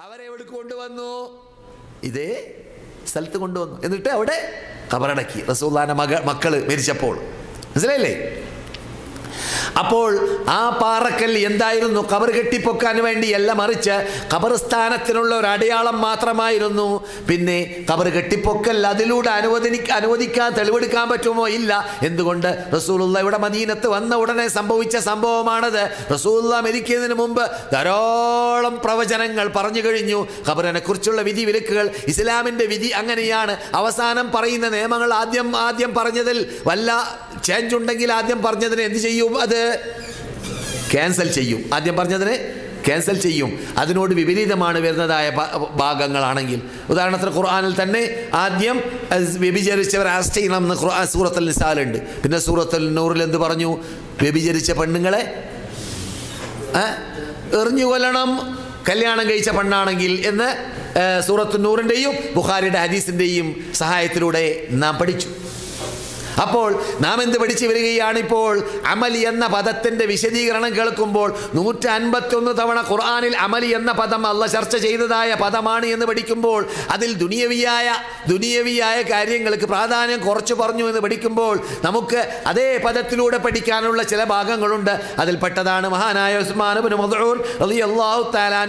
അവരെ എവിടെ കൊണ്ടുവന്നു? ഇതേ സ്ഥലത്ത് കൊണ്ടുവന്നു. എന്നിട്ട് അവിടെ കബറടക്കി. റസൂല്ലാന മക മക്കൾ മരിച്ചപ്പോൾ. മനസ്സിലായില്ലേ? അപ്പോൾ ആ പാറക്കൽ എന്തായിരുന്നു? കബർ കെട്ടിപ്പൊക്കാൻ വേണ്ടിയല്ല മറിച്ച് കബർസ്ഥാനത്തിനുള്ള ഒരു അടയാളം മാത്രമായിരുന്നു. പിന്നെ കബർ കെട്ടിപ്പൊക്കൽ അതിലൂടെ അനുവദനി അനുവദിക്കാൻ തെളിവെടുക്കാൻ പറ്റുമോ? ഇല്ല. എന്തുകൊണ്ട്? റസൂലുള്ള ഇവിടെ മദീനത്ത് വന്ന ഉടനെ സംഭവിച്ച സംഭവമാണത്. റസൂല്ല മരിക്കുന്നതിന് മുമ്പ് ധാരാളം പ്രവചനങ്ങൾ പറഞ്ഞു കഴിഞ്ഞു. ഖബറിനെ കുറിച്ചുള്ള വിധി വിലക്കുകൾ ഇസ്ലാമിന്റെ വിധി അങ്ങനെയാണ്. അവസാനം പറയുന്ന നിയമങ്ങൾ ആദ്യം ആദ്യം പറഞ്ഞതിൽ വല്ല ചേഞ്ച് ഉണ്ടെങ്കിൽ ആദ്യം പറഞ്ഞതിന് എന്ത് ചെയ്യും? അത് ക്യാൻസൽ ചെയ്യും. ആദ്യം പറഞ്ഞതിന് ക്യാൻസൽ ചെയ്യും. അതിനോട് വിപരീതമാണ് വരുന്നതായ ഭാഗങ്ങളാണെങ്കിൽ. ഉദാഹരണത്തിന് ഖുർആാനിൽ തന്നെ ആദ്യം വ്യഭിചരിച്ചവർ അറസ്റ്റ് ചെയ്യണമെന്ന് ഖുർആൻ സൂറത്തൽ നിസാലുണ്ട്. പിന്നെ സൂറത്തൽ നൂറിൽ എന്ത് പറഞ്ഞു? വ്യഭിചരിച്ച പെണ്ണുങ്ങളെ? എറിഞ്ഞു കൊല്ലണം. കല്യാണം കഴിച്ച പെണ്ണാണെങ്കിൽ എന്ന് സൂറത്തു നൂറിന്റെയും ബുഖാരിയുടെ ഹദീസിന്റെയും സഹായത്തിലൂടെ നാം പഠിച്ചു. അപ്പോൾ നാം എന്ത് പഠിച്ചു വരികയാണിപ്പോൾ? അമലി എന്ന പദത്തിന്റെ വിശദീകരണം കേൾക്കുമ്പോൾ നൂറ്റി അൻപത്തൊന്ന് തവണ ഖുർആാനിൽ അമലി എന്ന പദം അല്ല ചർച്ച ചെയ്തതായ പദമാണ് എന്ന് പഠിക്കുമ്പോൾ അതിൽ ദുനിയവിയായ ദുനിയവിയായ കാര്യങ്ങൾക്ക് പ്രാധാന്യം കുറച്ച് പറഞ്ഞു എന്ന് പഠിക്കുമ്പോൾ നമുക്ക് അതേ പദത്തിലൂടെ പഠിക്കാനുള്ള ചില ഭാഗങ്ങളുണ്ട്. അതിൽപ്പെട്ടതാണ് മഹാനായ ഉസ്മാൻ ബിൻ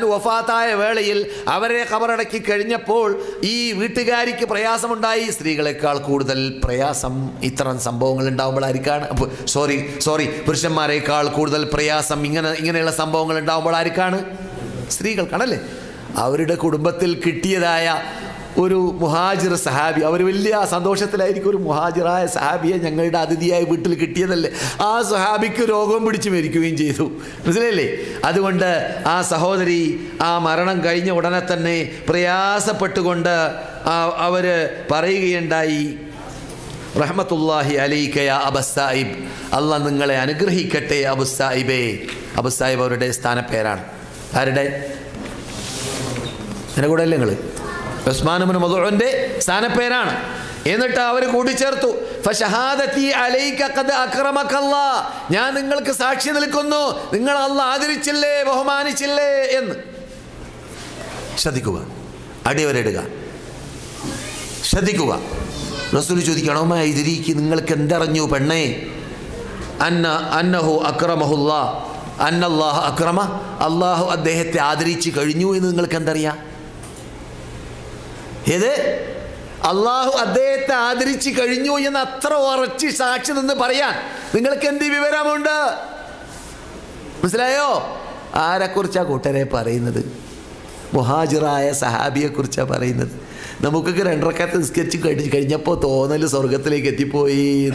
വഫാത്തായ വേളയിൽ അവരെ കബറടക്കി കഴിഞ്ഞപ്പോൾ ഈ വീട്ടുകാരിക്ക് പ്രയാസമുണ്ടായി. സ്ത്രീകളെക്കാൾ കൂടുതൽ പ്രയാസം ഇത്തരം സംഭവങ്ങൾ ഉണ്ടാകുമ്പോഴായിരിക്കാണ് അപ്പൊ സോറി സോറി പുരുഷന്മാരെക്കാൾ കൂടുതൽ പ്രയാസം ഇങ്ങനെ ഇങ്ങനെയുള്ള സംഭവങ്ങൾ ഉണ്ടാകുമ്പോഴായിരിക്കാണ് സ്ത്രീകൾക്കാണല്ലേ? അവരുടെ കുടുംബത്തിൽ കിട്ടിയതായ ഒരു മുഹാജിർ സഹാബി അവർ വലിയ സന്തോഷത്തിലായിരിക്കും ഒരു മുഹാജിറായ സഹാബിയെ ഞങ്ങളുടെ അതിഥിയായ വീട്ടിൽ കിട്ടിയതല്ലേ? ആ സഹാബിക്ക് രോഗം പിടിച്ചു മരിക്കുകയും ചെയ്തു. മനസ്സിലല്ലേ അതുകൊണ്ട് ആ സഹോദരി ആ മരണം കഴിഞ്ഞ ഉടനെ തന്നെ പ്രയാസപ്പെട്ടുകൊണ്ട് അവർ പറയുകയുണ്ടായി റഹ്മത്തുല്ലാഹി അലൈക്കയ അബസായിബ് അല്ല നിങ്ങളെ അനുഗ്രഹിക്കട്ടെ അബുസായിബേ അബുസായിബ് അവരുടെ സ്ഥാനപ്പേരാണ്. ആരുടെ? എന്റെ കൂടെ അല്ലേ നിങ്ങൾ ഉസ്മാനുബിൻ മധുറിന്റെ സ്ഥാനപ്പേരാണ്. എന്നിട്ട് അവർ കൂട്ടിച്ചേർത്തു ഞാൻ നിങ്ങൾക്ക് സാക്ഷി നിൽക്കുന്നു. നിങ്ങൾ അല്ല ആദരിച്ചില്ലേ ബഹുമാനിച്ചില്ലേ എന്ന്. ശ്രദ്ധിക്കുക. അടിവരിടുക ശ്രദ്ധിക്കുക. റസൂൽ ചോദിക്കണോ ഇതിരിക്ക് നിങ്ങൾക്ക് എന്തറിഞ്ഞു പെണ്ണേ? അന്ന അന്നഹു അക്രമഹുല്ല അന്നല്ലാഹ് അക്രമ അള്ളാഹു അദ്ദേഹത്തെ ആദരിച്ചു കഴിഞ്ഞു എന്ന് നിങ്ങൾക്ക് എന്തറിയാം? ഏത്? അള്ളാഹു അദ്ദേഹത്തെ ആദരിച്ചു കഴിഞ്ഞു എന്ന് അത്ര ഉറച്ച് സാക്ഷി നിന്ന് പറയാൻ നിങ്ങൾക്ക് എന്ത് വിവരമുണ്ട്? മനസ്സിലായോ? ആരെക്കുറിച്ചാണ് കൂട്ടരെ പറയുന്നത്? മുഹാജിറായ സഹാബിയെ കുറിച്ചാണ് പറയുന്നത്? നമുക്കൊക്കെ രണ്ടരക്കാലത്ത് നിസ്കരിച്ച് കഴിഞ്ഞ് കഴിഞ്ഞപ്പോൾ തോന്നൽ സ്വർഗത്തിലേക്ക് എത്തിപ്പോയി.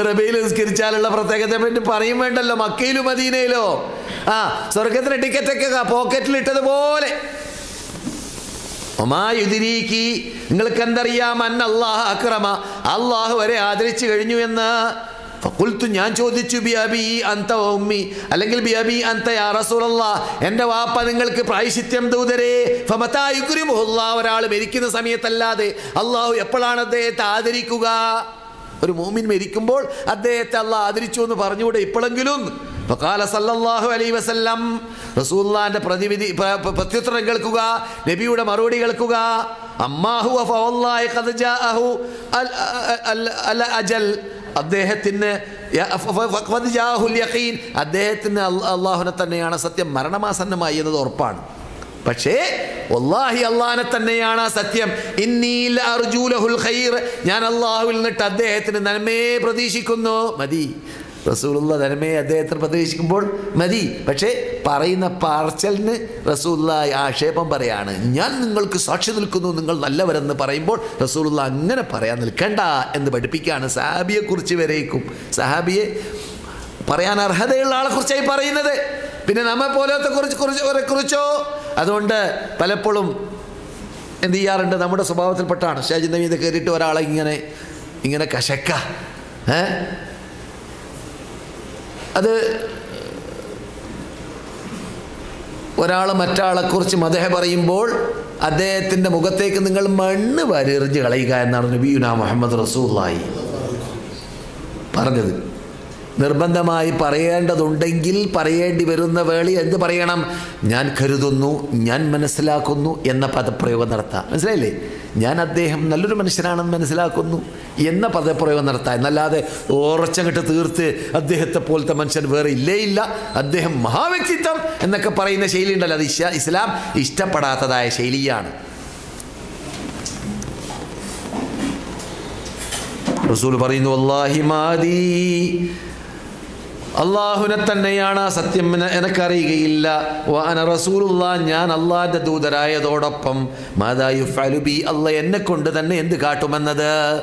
അറേബ്യയിൽ നിസ്കരിച്ചാലുള്ള പ്രത്യേകതയെ പറ്റി പറയും വേണ്ടല്ലോ. മക്കയിലും മദീനയിലോ. ആ സ്വർഗത്തിന് ടിക്കറ്റൊക്കെ പോക്കറ്റിലിട്ടതുപോലെ ഒമായുതിരീക്കി നിങ്ങൾക്ക് എന്തറിയാം അന്ന അള്ളാഹ് അക്രമ? അള്ളാഹു വരെ ആദരിച്ചു കഴിഞ്ഞു എന്ന്. ഫഖുൽത്തു ഞാൻ ചോദിച്ചു ബിയാബി അന്ത ഉമ്മി? അല്ലെങ്കിൽ ബിയാബി അന്ത യാ റസൂലല്ലാ? എന്റെ വാപ്പ നിങ്ങൾക്ക് പ്രായശിത്യം ദൂതരേ. മുഹുല്ലാ ഒരാൾ മരിക്കുന്ന സമയത്തല്ലാതെ അള്ളാഹു എപ്പോഴാണ് അദ്ദേഹത്തെ ആദരിക്കുക? ഒരു മോമിൻ മരിക്കുമ്പോൾ അദ്ദേഹത്തെ അള്ളാഹ് ആദരിച്ചു എന്ന് പറഞ്ഞുകൂടെ ഇപ്പോഴെങ്കിലും? ഫഖാല സല്ലല്ലാഹു അലൈഹി വസല്ലം റസൂല്ലാന്റെ പ്രതിവിധി പ്ര- പ്ര- പ്രത്യുത്തരം കേൾക്കുക നബിയുടെ മറുപടി കേൾക്കുക. അമ്മാഹു അൽ- അൽ- അൽ അജൽ. അദ്ദേഹത്തിന് അദ്ദേഹത്തിന് അള്ളാഹുനെ തന്നെയാണ് സത്യം. മരണമാസന്നമായി എന്നത് ഉറപ്പാണ്. പക്ഷേ വല്ലാഹി അള്ളഹാനെ തന്നെയാണ് ആ സത്യം. ഞാൻ അള്ളാഹുവിൽ നിന്നിട്ട് അദ്ദേഹത്തിന് നന്മയെ പ്രതീക്ഷിക്കുന്നു. മതി. റസൂലുള്ള നന്മയെ അദ്ദേഹത്തിന് പ്രതീക്ഷിക്കുമ്പോൾ മതി. പക്ഷേ പറയുന്ന പാർച്ചലിന് റസൂലുള്ള ആക്ഷേപം പറയാണ്. ഞാൻ നിങ്ങൾക്ക് സാക്ഷി നിൽക്കുന്നു നിങ്ങൾ നല്ലവരെന്ന് പറയുമ്പോൾ റസൂലുള്ള അങ്ങനെ പറയാൻ നിൽക്കണ്ട എന്ന് പഠിപ്പിക്കുകയാണ് സഹാബിയെക്കുറിച്ച് വരേക്കും. സഹാബിയെ പറയാൻ അർഹതയുള്ള ആളെ കുറിച്ചായി പറയുന്നത്. പിന്നെ നമ്മെ പോലത്തെ കുറിച്ച് കുറിച്ച് കുറിച്ചോ? അതുകൊണ്ട് പലപ്പോഴും എന്ത് ചെയ്യാറുണ്ട്? നമ്മുടെ സ്വഭാവത്തിൽപ്പെട്ടാണ്. ഷാജി നവീത് കയറിയിട്ട് ഒരാളെ ഇങ്ങനെ ഇങ്ങനെ കശക്ക. ഏ? അത് ഒരാൾ മറ്റാളെക്കുറിച്ച് മതഹ പറയുമ്പോൾ അദ്ദേഹത്തിന്റെ മുഖത്തേക്ക് നിങ്ങൾ മണ്ണ് വരെറിഞ്ഞ് കളയുക എന്നാണ് നബീന മുഹമ്മദ് റസൂല്ലായി പറഞ്ഞത്. നിർബന്ധമായി പറയേണ്ടതുണ്ടെങ്കിൽ പറയേണ്ടി വരുന്ന വേളി എന്ത് പറയണം? ഞാൻ കരുതുന്നു ഞാൻ മനസ്സിലാക്കുന്നു എന്ന പദപ്രയോഗം നടത്താം. മനസ്സിലായില്ലേ? ഞാൻ അദ്ദേഹം നല്ലൊരു മനുഷ്യനാണെന്ന് മനസ്സിലാക്കുന്നു എന്ന പദപ്രയോഗം നടത്താം. എന്നല്ലാതെ ഉറച്ചങ്ങട്ട് തീർത്ത് അദ്ദേഹത്തെ പോലത്തെ മനുഷ്യൻ വേറെ ഇല്ലേ ഇല്ല. അദ്ദേഹം മഹാവ്യക്തിത്വം എന്നൊക്കെ പറയുന്ന ശൈലി ഉണ്ടല്ലോ. അത് ഇസ്ലാം ഇഷ്ടപ്പെടാത്തതായ ശൈലിയാണ്. റസൂൽ പറയുന്നു അല്ലാഹി അള്ളാഹുനെ തന്നെയാണ് സത്യം എന- എനക്കറിയുകയില്ല. റസൂലുള്ള ഞാൻ അള്ളാഹിന്റെ ദൂതരായതോടൊപ്പം മാതായു ഫലുബി അല്ല എന്നെ കൊണ്ട് തന്നെ എന്ത് കാട്ടുമെന്നത്?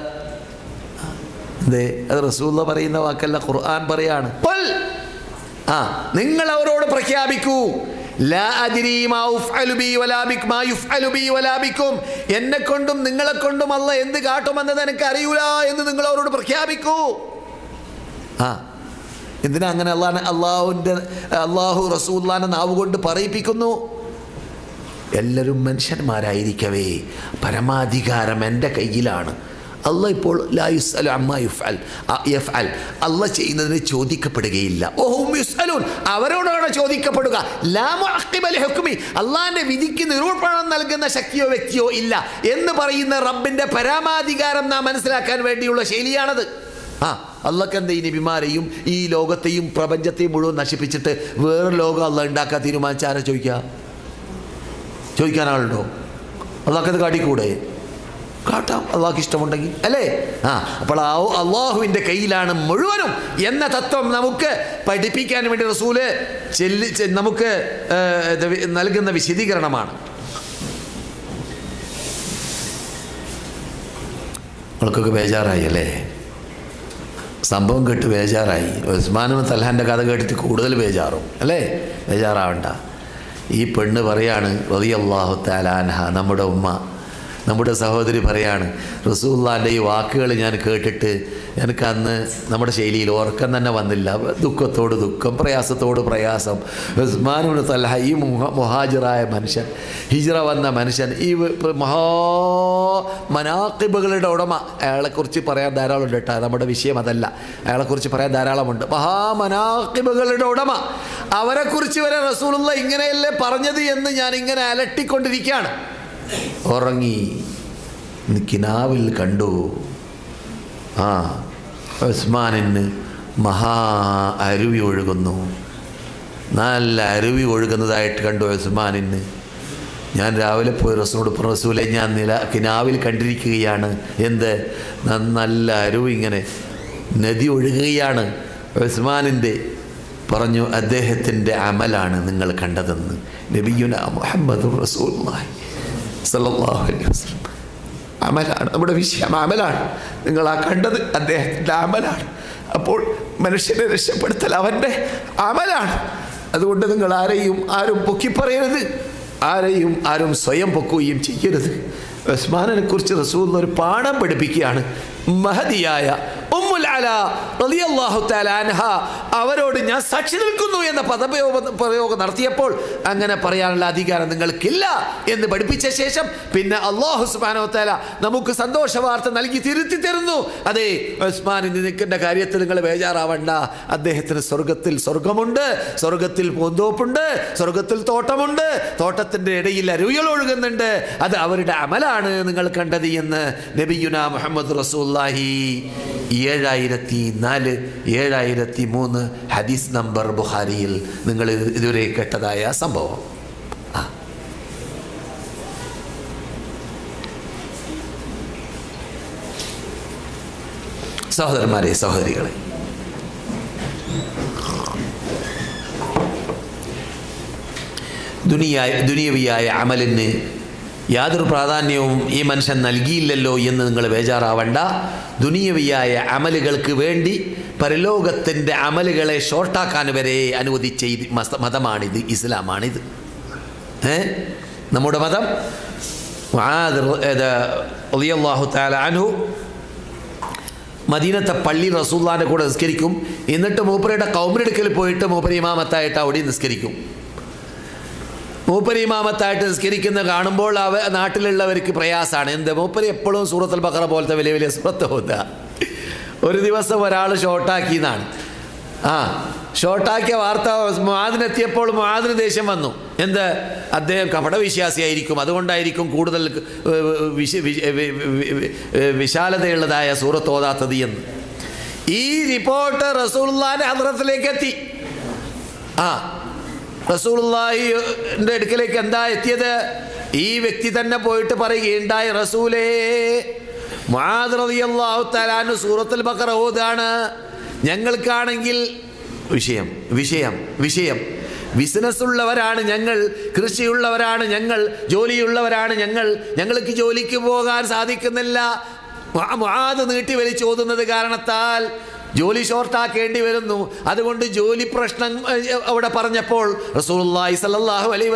അതെ അത് റസൂള്ള പറയുന്ന വാക്കല്ല ഖുർആൻ പറയാണ്. ആ നിങ്ങൾ അവരോട് പ്രഖ്യാപിക്കൂ. എന്നെ കൊണ്ടും നിങ്ങളെ കൊണ്ടും അല്ല എന്ത് കാട്ടുമെന്നത് എനിക്ക് അറിയൂല എന്ന് നിങ്ങൾ അവരോട് പ്രഖ്യാപിക്കൂ. ആ എന്തിനാ അങ്ങനെ അള്ളാഹ് അള്ളാഹുവിന്റെ അള്ളാഹു റസൂല്ലാനെ നാവ് കൊണ്ട് പറയിപ്പിക്കുന്നു. എല്ലാവരും മനുഷ്യന്മാരായിരിക്കവേ പരമാധികാരം എന്റെ കയ്യിലാണ്. അല്ല ഇപ്പോൾ അല്ല ചെയ്യുന്നതിന് ചോദിക്കപ്പെടുകയില്ല. ഓഹും അവരോടാണ് ചോദിക്കപ്പെടുക. അള്ളാഹിന്റെ വിധിക്ക് നിരൂപണം നൽകുന്ന ശക്തിയോ വ്യക്തിയോ ഇല്ല എന്ന് പറയുന്ന റബ്ബിന്റെ പരമാധികാരം നാം മനസ്സിലാക്കാൻ വേണ്ടിയുള്ള ശൈലിയാണത്. ആ. അള്ളക്ക് എന്താ ഈ നബിമാരെയും ഈ ലോകത്തെയും പ്രപഞ്ചത്തെയും മുഴുവൻ നശിപ്പിച്ചിട്ട് വേറെ ലോകം അള്ള ഉണ്ടാക്കാൻ തീരുമാനിച്ച ആരാ ചോദിക്കുക ചോദിക്കാൻ ആളുണ്ടോ അള്ളാഹ്ക്കത് കാട്ടിക്കൂടെ? കാട്ടാം. അള്ളാഹ്ക്ക് ഇഷ്ടമുണ്ടെങ്കിൽ. അല്ലേ? ആ അപ്പോൾ ആ അള്ളാഹുവിന്റെ കയ്യിലാണ് മുഴുവനും എന്ന തത്വം നമുക്ക് പഠിപ്പിക്കാൻ വേണ്ടി റസൂൽ ചെല്ലി നമുക്ക് നൽകുന്ന വിശദീകരണമാണ്. നിങ്ങൾക്കൊക്കെ ബേജാറായി അല്ലേ? സംഭവം കേട്ട് ബേജാറായി. ഉസ്മാനും തൽഹാന്റെ കഥ കേട്ടിട്ട് കൂടുതൽ ബേജാറും. അല്ലേ? ബേജാറാവണ്ട. ഈ പെണ്ണ് പറയാണ് റളിയല്ലാഹു താലാൻഹ നമ്മുടെ ഉമ്മ നമ്മുടെ സഹോദരി പറയാണ് റസൂല്ലാന്റെ ഈ വാക്കുകൾ ഞാൻ കേട്ടിട്ട് എനിക്ക് അന്ന് നമ്മുടെ ശൈലിയിൽ ഉറക്കം തന്നെ വന്നില്ല. ദുഃഖത്തോട് ദുഃഖം പ്രയാസത്തോട് പ്രയാസം. ഉസ്മാനുബിന് തലഹ ഈ മുഹ മുഹാജിറായ മനുഷ്യൻ ഹിജ്റ വന്ന മനുഷ്യൻ ഈ മഹാ മനാക്കിബുകളുടെ ഉടമ. അയാളെക്കുറിച്ച് പറയാൻ ധാരാളമുണ്ട് കേട്ടോ. നമ്മുടെ വിഷയം അതല്ല. അയാളെക്കുറിച്ച് പറയാൻ ധാരാളമുണ്ട്. മഹാമനാക്കിബുകളുടെ ഉടമ. അവരെക്കുറിച്ച് വരെ റസൂലുള്ള ഇങ്ങനെയല്ലേ പറഞ്ഞത് എന്ന് ഞാൻ ഇങ്ങനെ അലട്ടിക്കൊണ്ടിരിക്കുകയാണ്. ഉറങ്ങി കിനാവിൽ കണ്ടു. ആ ഉസ്മാനിന് മഹാ അരുവി ഒഴുകുന്നു. നല്ല അരുവി ഒഴുകുന്നതായിട്ട് കണ്ടു ഉസ്മാനിന് ഞാൻ രാവിലെ പോയി റസൂനോട് റസൂലെ ഞാൻ നില കിനാവിൽ കണ്ടിരിക്കുകയാണ്. എന്ത്? നല്ല അരുവി ഇങ്ങനെ നദി ഒഴുകുകയാണ്. ഉസ്മാനിന്റെ പറഞ്ഞു അദ്ദേഹത്തിന്റെ അമലാണ് നിങ്ങൾ കണ്ടതെന്ന്. നബിയുന മുഹമ്മദ് റസൂൽ സല്ലല്ലാഹു അലൈഹി വസല്ലം. അമലാണ്. നമ്മുടെ വിഷയം അമലാണ്. നിങ്ങൾ ആ കണ്ടത് അദ്ദേഹത്തിന്റെ അമലാണ്. അപ്പോൾ മനുഷ്യനെ രക്ഷപ്പെടുത്തൽ അവന്റെ അമലാണ്. അതുകൊണ്ട് നിങ്ങൾ ആരെയും ആരും പൊക്കിപ്പറയരുത് ആരെയും ആരും സ്വയം പൊക്കുകയും ചെയ്യരുത്. ഉസ്മാനെ കുറിച്ച് റസൂൽ ഒരു പാഠം പഠിപ്പിക്കുകയാണ് മഹതിയായ ഉമ്മുൽ അല റളിയല്ലാഹു അവരോട് ഞാൻ സാക്ഷി നിൽക്കുന്നു എന്ന പദപ്രയോഗം പ്രയോഗം നടത്തിയപ്പോൾ അങ്ങനെ പറയാനുള്ള അധികാരം നിങ്ങൾക്കില്ല എന്ന് പഠിപ്പിച്ച ശേഷം പിന്നെ അള്ളാഹു സുബ്ഹാനഹു വ തആല നമുക്ക് സന്തോഷ വാർത്ത നൽകി തിരുത്തി തരുന്നു. അതെ ഉസ്മാനിന് നിൽക്കേണ്ട കാര്യത്തിൽ നിങ്ങൾ ബേജാറാവണ്ട. അദ്ദേഹത്തിന് സ്വർഗത്തിൽ സ്വർഗമുണ്ട് സ്വർഗത്തിൽ പൂന്തോപ്പുണ്ട് സ്വർഗത്തിൽ തോട്ടമുണ്ട് തോട്ടത്തിന്റെ ഇടയിൽ അരുവികൾ ഒഴുകുന്നുണ്ട്. അത് അവരുടെ അമലാണ് നിങ്ങൾ കണ്ടത് എന്ന് നബിയുന മുഹമ്മദ് റസൂല്ലാഹി ഏഴായിരത്തി നാല് ഏഴായിരത്തി മൂന്ന് ഹദീസ് നമ്പർ ബുഹാരിയിൽ നിങ്ങൾ ഇതുവരെ കേട്ടതായ സംഭവം. സഹോദരന്മാരെ സഹോദരികളെ. ദുനിയായ ദുനിയവിയായ അമലിന് യാതൊരു പ്രാധാന്യവും ഈ മനുഷ്യൻ നൽകിയില്ലല്ലോ എന്ന് നിങ്ങൾ ബേജാറാവണ്ട. ദുനിയവിയായ അമലുകൾക്ക് വേണ്ടി പരലോകത്തിന്റെ അമലുകളെ ഷോർട്ടാക്കാൻ വരെ അനുവദിച്ച മതമാണിത് ഇസ്ലാമാണിത്. ഏ? നമ്മുടെ മതം. ഇത് തആല അൻഹു മദീനത്തെ പള്ളി റസൂല്ലാന്റെ കൂടെ നിസ്കരിക്കും. എന്നിട്ട് മൂപ്പരയുടെ കൗമിനെടുക്കൽ പോയിട്ട് മൂപ്പര ഇമാമത്തായിട്ട് അവിടെ നിസ്കരിക്കും. മൂപ്പര് ഇമാമത്തായിട്ട് നിസ്കരിക്കുന്ന കാണുമ്പോൾ അവ നാട്ടിലുള്ളവർക്ക് പ്രയാസമാണ്. എന്ത്? മൂപ്പരി എപ്പോഴും സൂറത്തുൽ ബക്കറ പോലത്തെ വലിയ വലിയ സൂറത്ത് പോകുന്ന. ഒരു ദിവസം ഒരാൾ ഷോർട്ടാക്കിയെന്നാണ്. ആ ഷോർട്ടാക്കിയ വാർത്ത മുആദിനെത്തിയപ്പോൾ മാതിന് ദേഷ്യം വന്നു. എന്ത്? അദ്ദേഹം കപടവിശ്വാസിയായിരിക്കും. അതുകൊണ്ടായിരിക്കും കൂടുതൽ വിശ വിശാലതയുള്ളതായ സൂറത്ത് ഓതാത്തത് എന്ന്. ഈ റിപ്പോർട്ട് റസൂൽ ഹദ്രത്തിലേക്ക് എത്തി ആ റസൂലുള്ളാഹിന്റെ അടുക്കലേക്ക് എന്താ എത്തിയത്? ഈ വ്യക്തി തന്നെ പോയിട്ട് പറയുകയുണ്ടായി റസൂലേ തആലാനു സൂറത്തുൽ ഓതാണ്. ഞങ്ങൾക്കാണെങ്കിൽ വിഷയം വിഷയം വിഷയം. ബിസിനസ് ഉള്ളവരാണ് ഞങ്ങൾ കൃഷിയുള്ളവരാണ് ഞങ്ങൾ ജോലിയുള്ളവരാണ് ഞങ്ങൾ. ഞങ്ങൾക്ക് ജോലിക്ക് പോകാൻ സാധിക്കുന്നില്ല. മാത് നീട്ടി വലിച്ചോതുന്നത് കാരണത്താൽ ജോലി ഷോർട്ടാക്കേണ്ടി വരുന്നു. അതുകൊണ്ട് ജോലി പ്രശ്നം അവിടെ പറഞ്ഞപ്പോൾ റസൂലുള്ളാഹി അലൈ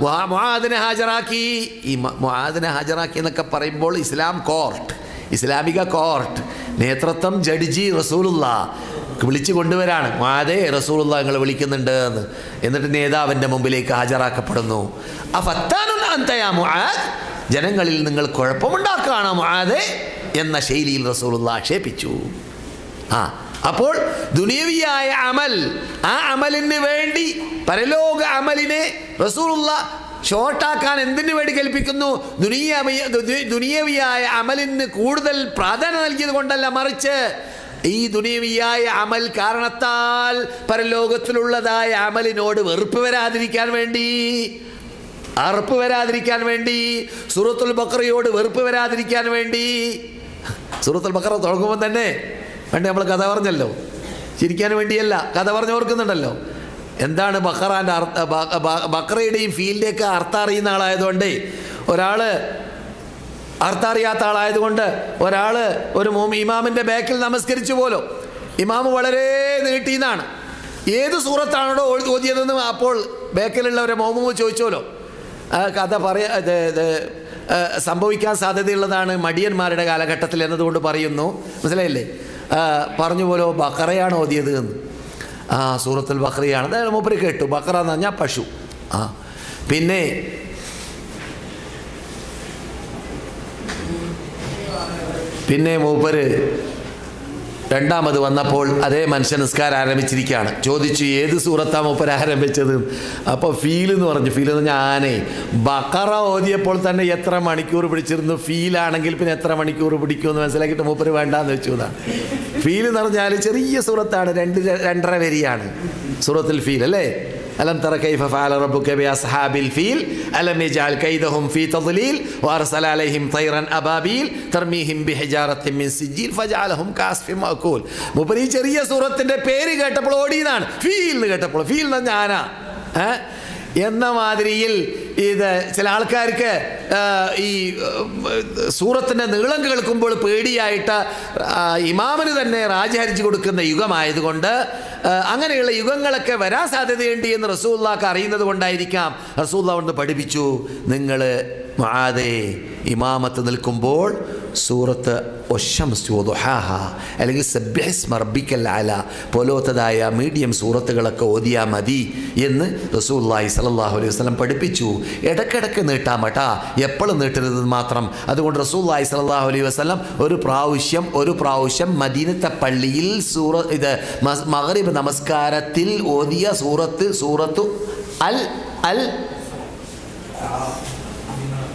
മുആ- മുആദിനെ ഹാജരാക്കി. ഈ മുഹാദിനെ ഹാജരാക്കി എന്നൊക്കെ പറയുമ്പോൾ ഇസ്ലാം കോർട്ട് ഇസ്ലാമിക കോർട്ട് നേതൃത്വം ജഡ്ജി റസൂലുള്ള വിളിച്ചു കൊണ്ടുവരാണ്. മാതേ റസൂലുള്ള നിങ്ങൾ വിളിക്കുന്നുണ്ട് എന്ന്. എന്നിട്ട് നേതാവിന്റെ മുമ്പിലേക്ക് ഹാജരാക്കപ്പെടുന്നു. ജനങ്ങളിൽ നിങ്ങൾ കുഴപ്പമുണ്ടാക്കുകയാണോ മാതെ എന്ന ശൈലിയിൽ റസൂലുള്ള ആക്ഷേപിച്ചു. ആ അപ്പോൾ ദുനിയവിയായ അമൽ ആ അമലിന് വേണ്ടി പരലോക അമലിനെ റസൂലുള്ള ഷോർട്ടാക്കാൻ എന്തിനു വേണ്ടി കൽപ്പിക്കുന്നു? ദുനിയവിയ ദുനിയവിയായ അമലിന് കൂടുതൽ പ്രാധാന്യം നൽകിയത് കൊണ്ടല്ല മറിച്ച് ഈ ദുനിയവിയായ അമൽ കാരണത്താൽ പരലോകത്തിലുള്ളതായ അമലിനോട് വെറുപ്പ് വരാതിരിക്കാൻ വേണ്ടി അറുപ്പ് വരാതിരിക്കാൻ വേണ്ടി സുഹൃത്തുൽ ബക്കറയോട് വെറുപ്പ് വരാതിരിക്കാൻ വേണ്ടി സുഹൃത്തുൽ ബക്കറ തുടങ്ങുമ്പോൾ തന്നെ പണ്ട് നമ്മൾ കഥ പറഞ്ഞല്ലോ. ചിരിക്കാൻ വേണ്ടിയല്ല കഥ പറഞ്ഞ് ഓർക്കുന്നുണ്ടല്ലോ. എന്താണ് ബക്കറാന്റെ അർത്ഥ ബക്രയുടെയും ഫീൽഡിന്റെയൊക്കെ അർത്ഥം അറിയുന്ന ആളായതുകൊണ്ട് ഒരാൾ അർത്ഥം അറിയാത്ത ആളായതുകൊണ്ട് ഒരാൾ ഒരു ഇമാമിന്റെ ബാക്കിൽ നമസ്കരിച്ചു പോലോ. ഇമാമ് വളരെ നീട്ടിയെന്നാണ് ഏത് സൂറത്താണോ ഓതിയതെന്ന് അപ്പോൾ ബാക്കിലുള്ളവരെ മോമു ചോദിച്ചോലോ കഥ പറയാ സംഭവിക്കാൻ സാധ്യതയുള്ളതാണ് മടിയന്മാരുടെ കാലഘട്ടത്തിൽ എന്നതുകൊണ്ട് പറയുന്നു. മനസ്സിലായില്ലേ? പറഞ്ഞു പോലെ ബക്കറയാണ് ഓതിയത് എന്ന്. ആ സൂറത്തുൽ ബക്കറയാണ് അതായത് മൂപ്പര് കേട്ടു ബക്കറ എന്ന് പറഞ്ഞാൽ പശു. ആ പിന്നെ പിന്നെ മൂപ്പര് രണ്ടാമത് വന്നപ്പോൾ അതേ മനുഷ്യ നിസ്കാരം ആരംഭിച്ചിരിക്കുകയാണ്. ചോദിച്ചു ഏത് സൂറത്താ മൂപ്പർ ആരംഭിച്ചത്? അപ്പോൾ ഫീൽ എന്ന് പറഞ്ഞു. ഫീൽ എന്ന് പറഞ്ഞാൽ ആനേ. ബക്കറ ഓതിയപ്പോൾ തന്നെ എത്ര മണിക്കൂർ പിടിച്ചിരുന്നു? ഫീലാണെങ്കിൽ പിന്നെ എത്ര മണിക്കൂർ പിടിക്കുമെന്ന് മനസ്സിലാക്കിയിട്ട് മൂപ്പര് വേണ്ടാന്ന് വെച്ചു എന്നാണ്. ഫീൽ എന്ന് പറഞ്ഞാൽ ചെറിയ സൂറത്താണ്. രണ്ട് രണ്ടര വരിയാണ്. സൂറത്തിൽ ഫീൽ അല്ലേ? ألم تر كيف فعل ربك بأصحاب الفيل ألم يجعل كيدهم في تضليل وأرسل عليهم طيرا أبابيل ترميهم بحجارة من سجيل فجعلهم كعصف مأكول മുപ്പരി ചെറിയ സൂറത്തിന്റെ പേര് കേട്ടപ്പോൾ ഓടിയതാണ് ഫീൽ എന്ന് കേട്ടപ്പോൾ ഫീൽ എന്ന് പറഞ്ഞ ആന ഏ? എന്ന മാതിരിയിൽ ഇത് ചില ആൾക്കാർക്ക് ഈ സൂറത്തിന്റെ നീളം കേൾക്കുമ്പോൾ പേടിയായിട്ട് ഇമാമിന് തന്നെ രാജഹരിച്ചു കൊടുക്കുന്ന യുഗമായതുകൊണ്ട് അങ്ങനെയുള്ള യുഗങ്ങളൊക്കെ വരാൻ സാധ്യതയുണ്ട് എന്ന് റസൂല്ലാക്ക് അറിയുന്നത് കൊണ്ടായിരിക്കാം റസൂള്ള അവിടുന്ന് പഠിപ്പിച്ചു. നിങ്ങൾ മാതെ ഇമാമത്ത് നിൽക്കുമ്പോൾ സൂറത്ത് ഒശംസ് വദുഹാഹ അല്ലെങ്കിൽ സബ്യഹ്സ്മ റബ്ബിക്കൽ അല പോലോത്തതായ മീഡിയം സൂറത്തുകളൊക്കെ ഓതിയാ മതി എന്ന് റസൂല്ലായി സല്ലല്ലാഹു അലൈഹി വസല്ലം പഠിപ്പിച്ചു. ഇടയ്ക്കിടയ്ക്ക് നീട്ടാൻ കേട്ടാ. എപ്പോഴും നീട്ടരുത് മാത്രം. അതുകൊണ്ട് റസൂല്ലായി സലാഹു അലൈഹി വസ്ലം ഒരു പ്രാവശ്യം ഒരു പ്രാവശ്യം മദീനത്തെ പള്ളിയിൽ സൂറ ഇത് മകറിബ് നമസ്കാരത്തിൽ ഓതിയ സൂറത്ത് സൂറത്തു അൽ അൽ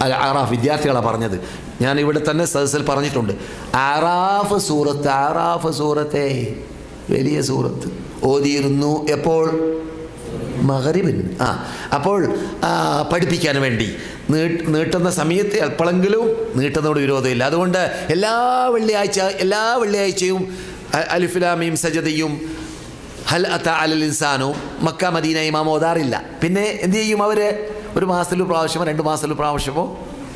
അൽ ആറാഫ് വിദ്യാർത്ഥികളാണ് പറഞ്ഞത്. ഞാൻ ഇവിടെ തന്നെ സദസ്സിൽ പറഞ്ഞിട്ടുണ്ട്. ആറാഫ് സൂറത്ത് ആറാഫ് സൂറത്തെ. വലിയ സൂറത്ത്. ഓതിയിരുന്നു എപ്പോൾ? മകരിബിൻ ആ അപ്പോൾ പഠിപ്പിക്കാൻ വേണ്ടി. നീട്ടുന്ന സമയത്ത് എപ്പോഴെങ്കിലും നീട്ടുന്നതോട് വിരോധമില്ല. അതുകൊണ്ട് എല്ലാ വെള്ളിയാഴ്ച എല്ലാ വെള്ളിയാഴ്ചയും അലിഫുലാമിയും സജതയും ഹൽ അത്ത അലൽ ഇൻസാനോ മക്ക മദീന ഇമാമോ ഓതാറില്ല പിന്നെ എന്തു ചെയ്യും അവർ ഒരു മാസത്തിൽ പ്രാവശ്യമോ രണ്ട് മാസത്തിൽ പ്രാവശ്യമോ